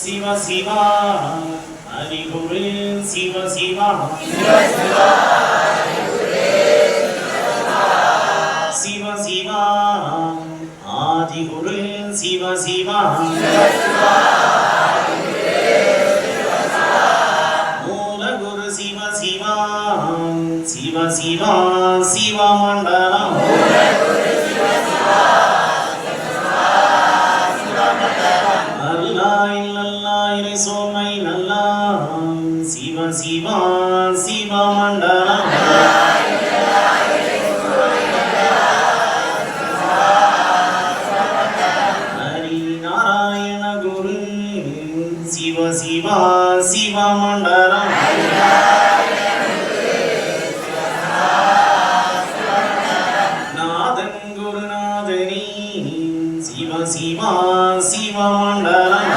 சிவ சிவா ஹரிகுரு சிவ சிவா சிவ சிவா ஆதிகுரு சிவ சிவா மூலகுரு சிவ சிவா சிவ சிவா சிவ சிவ சிவா சிவ மண்டலம் நாதன் குருநாதனி சிவ சிவா சிவ மண்டலம்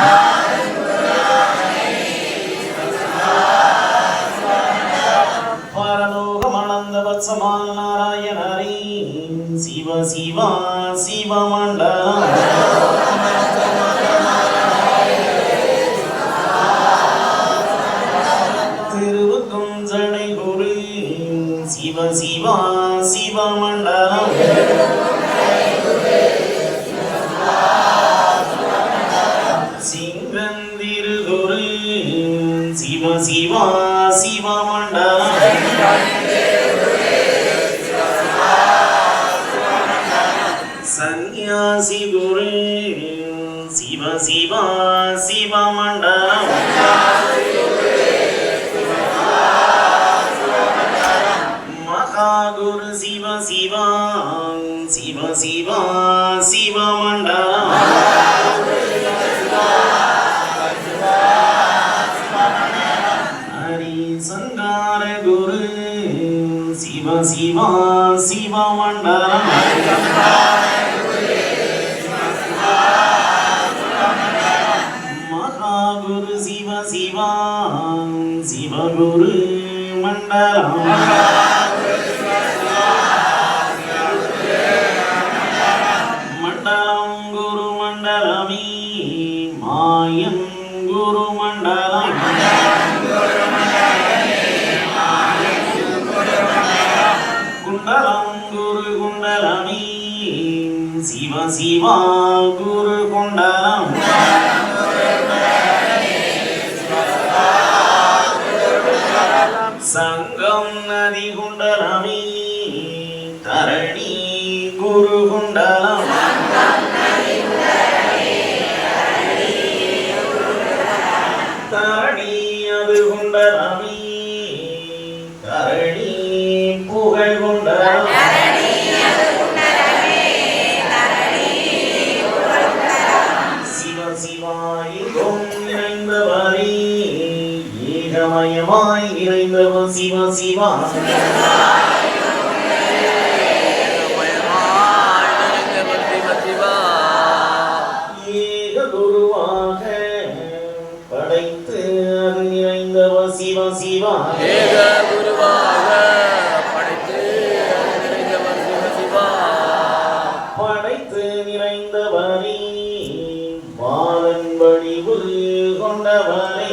பரலோகமணந்த வத்சமால் சந்நியாசி சிவ சிவா சிவ மண்டலம் மகாகுரு சிவ சிவா சிவ சிவா சிவ குண்டலம் குரு குண்டலமி. சிவ சிவா குரு குண்டலம். சங்கம் நதி குண்டலமி. தரணி குரு குண்டலம். சிவ சிவா ஏக குருவாக படைத்து அது நிறைந்தவர் சிவ சிவா ஏக குருவாக படைத்து நிறைந்தவர் சிவ சிவா படைத்து நிறைந்தவரே பாலன் வடிவு கொண்டவரே.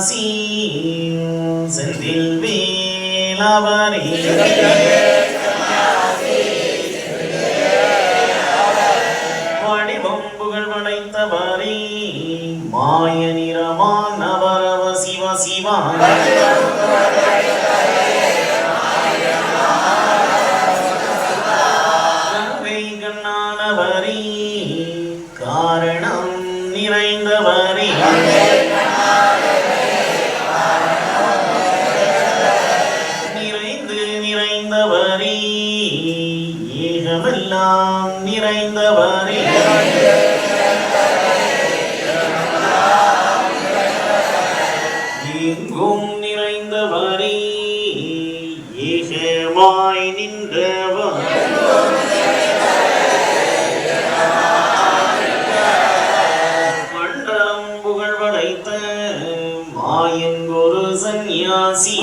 சந்நியாசி செந்தில் வேலவரே அவரே வடிவம் புகழ் படைத்தவரே மாய நிறமான் சிவ. சிவா கண்ணானவரே காரணம் நிறைந்தவரே. நிறைந்தவரே எங்கும் நிறைந்தவரே ஏகமாய் நின்றவர் மண்டலம் புகழ் வளைத்த மாயன் ஒரு சந்நியாசி.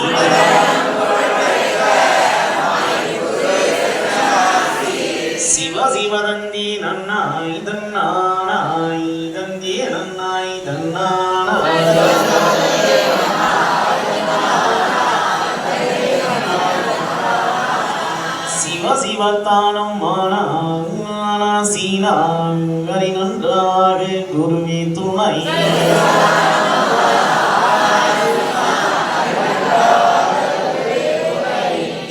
சிவ சிவத்தானம் நன்றாக குருவி துணை.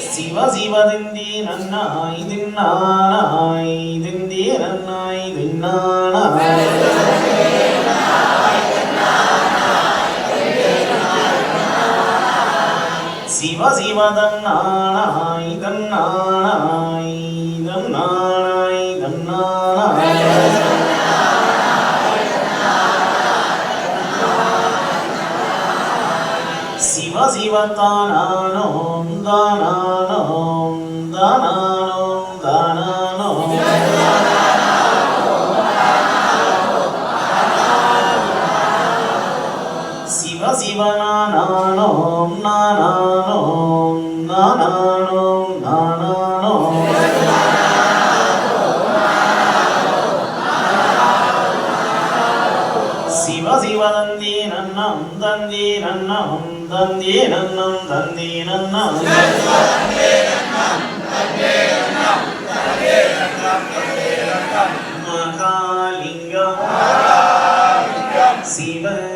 சிவ சிவதிந்தி நன்னாய் தின்னானாய் திந்தி நன்னாய் தின்னானாய். சிவ சிவ தன்னானாய் தன்னானாய் தன்னானாய் தன்னானாய் சிவ சிவ தானானோம் தானானோம் சிவ சிவ தந்தி நன்னம் தந்தி நன்னம் தந்தி நன்னம் தந்தி நன்னம் மகாலிங்கம் சிவலிங்கம்